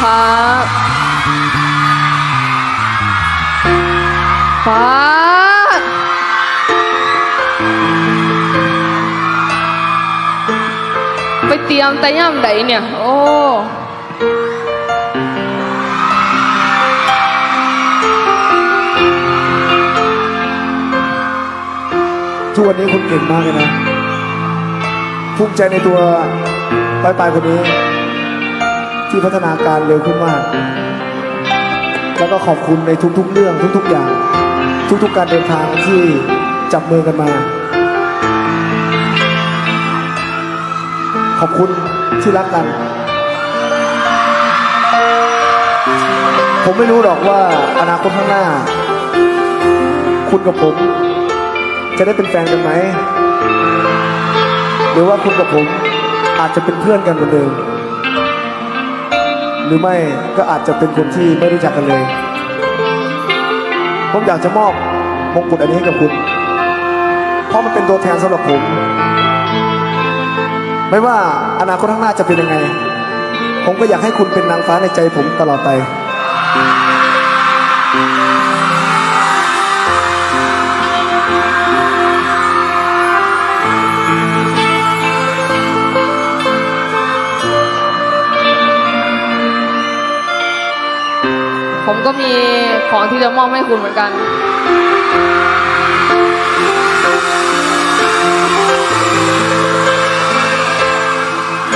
ครับฟ้าดไปเตรียมแต่ย่ำใดเนี่ย โอ้ทุกวันนี้คุณเก่งมากเลยนะ ภูมิใจในตัวปลายปลายคนนี้ ที่พัฒนาการเร็วขึ้นมาก แล้วก็ขอบคุณในทุกๆเรื่องทุกๆอย่าง ทุกๆการเดินทางที่จับมือกันมา ขอบคุณที่รักกัน ผมไม่รู้หรอกว่าอนาคตข้างหน้า คุณกับผม จะได้เป็นแฟนกันไหม หรือว่าคุณกับผมอาจจะเป็นเพื่อนกันเหมือนเดิม หรือไม่ก็อาจจะเป็นคนที่ไม่รู้จักกันเลย ผมอยากจะมอบมงกุฎอันนี้ให้กับคุณ เพราะมันเป็นตัวแทนสำหรับผม ไม่ว่าอนาคตข้างหน้าจะเป็นยังไง ผมก็อยากให้คุณเป็นนางฟ้าในใจผมตลอดไป ผมก็มีของที่จะมอบให้คุณเหมือนกัน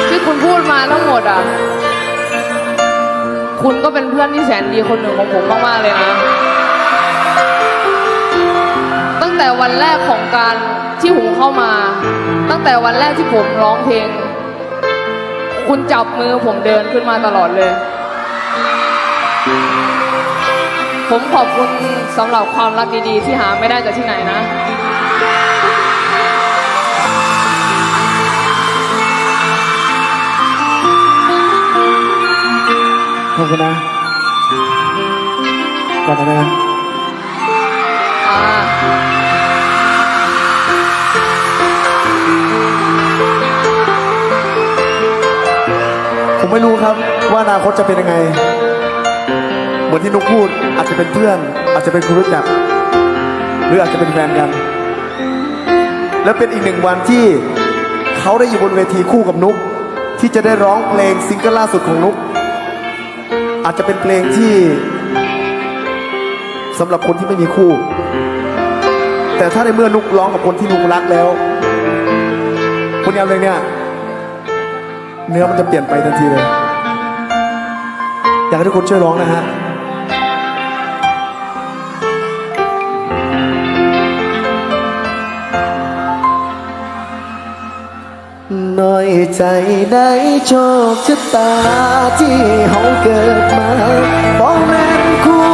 ที่คุณพูดมาทั้งหมดอะ คุณก็เป็นเพื่อนที่แสนดีคนหนึ่งของผมมาก ๆ เลยนะ ตั้งแต่วันแรกของการที่ผมเข้ามา ตั้งแต่วันแรกที่ผมร้องเพลง คุณจับมือผมเดินขึ้นมาตลอดเลย ผมขอบคุณสำหรับความรักดีๆ ที่หาไม่ได้จากที่ไหนนะ ขอบคุณนะก่อนนะนะอ่าผมไม่รู้ครับว่าอนาคตจะเป็นยังไงเห มือนที่นุกพูด อาจจะเป็นเพื่อน อาจจะเป็นคนรู้จัก หรืออาจจะเป็นแฟนกัน และเป็นอีกหนึ่งวันที่เขาได้อยู่บนเวทีคู่กับนุก ที่จะได้ร้องเพลงซิงเกิลล่าสุดของนุก อาจจะเป็นเพลงที่สำหรับคนที่ไม่มีคู่ แต่ถ้าในเมื่อนุกร้องกับคนที่นุกรักแล้วคนยามเพลงเนี่ยเนื้อมันจะเปลี่ยนไปทันทีเลย อยากให้ทุกคนช่วยร้องนะฮะ น้อยใจได้โชคชะตาที่เฮาเกิดมาบ่แม่นคู่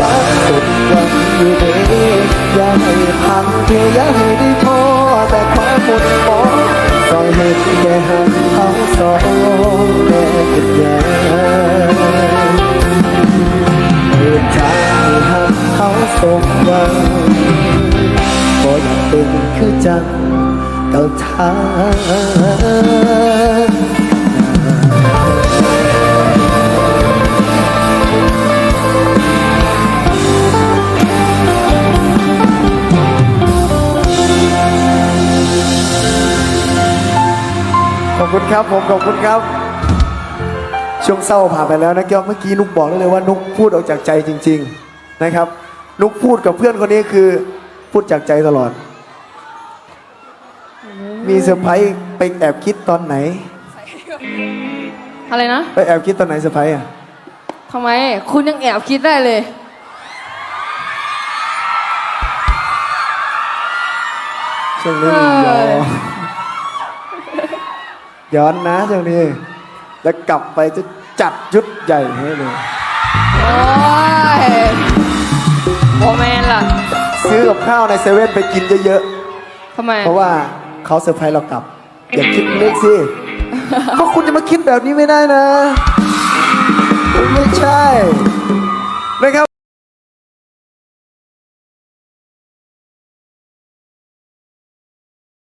กันสุดวันอยู่เด้อย่าให้พังเพียอย่าให้ได้ท้อแต่ความหมดปองซอยเหตุแค่หักเขาสองแม่เป็นยาเดินทางให้หักเขาสมหวังบ่อยากเป็นคือจัง ก่าขอบคุณครับผมขอบคุณครับ ช่วงเศร้าผ่านไปแล้วนะแก้วเมื่อกี้นุกบอกได้เลยว่านุกพูดออกจากใจจริง ๆนะครับ นุกพูดกับเพื่อนคนนี้คือพูดจากใจตลอด มีเซอร์ไพรส์ไปแอบคิดตอนไหน อะไรนะ ไปแอบคิดตอนไหนเซอร์ไพรส์อะทำไม คุณยังแอบคิดได้เลย ช่วงนี้เอ้ย้อยนย้อนนะช่วงนี้ แล้วกลับไปจะจัดยุดใหญ่ให้เลย โอ้ยโมแมนล่ะ ซื้อกับข้าวในเซเว่นไปกินเยอะทำไม ๆ เพราะว่า เขาเซอร์ไพรส์เรากลับ อย่าคิดเล็กสิก็คุณจะมาคิดแบบนี้ไม่ได้นะ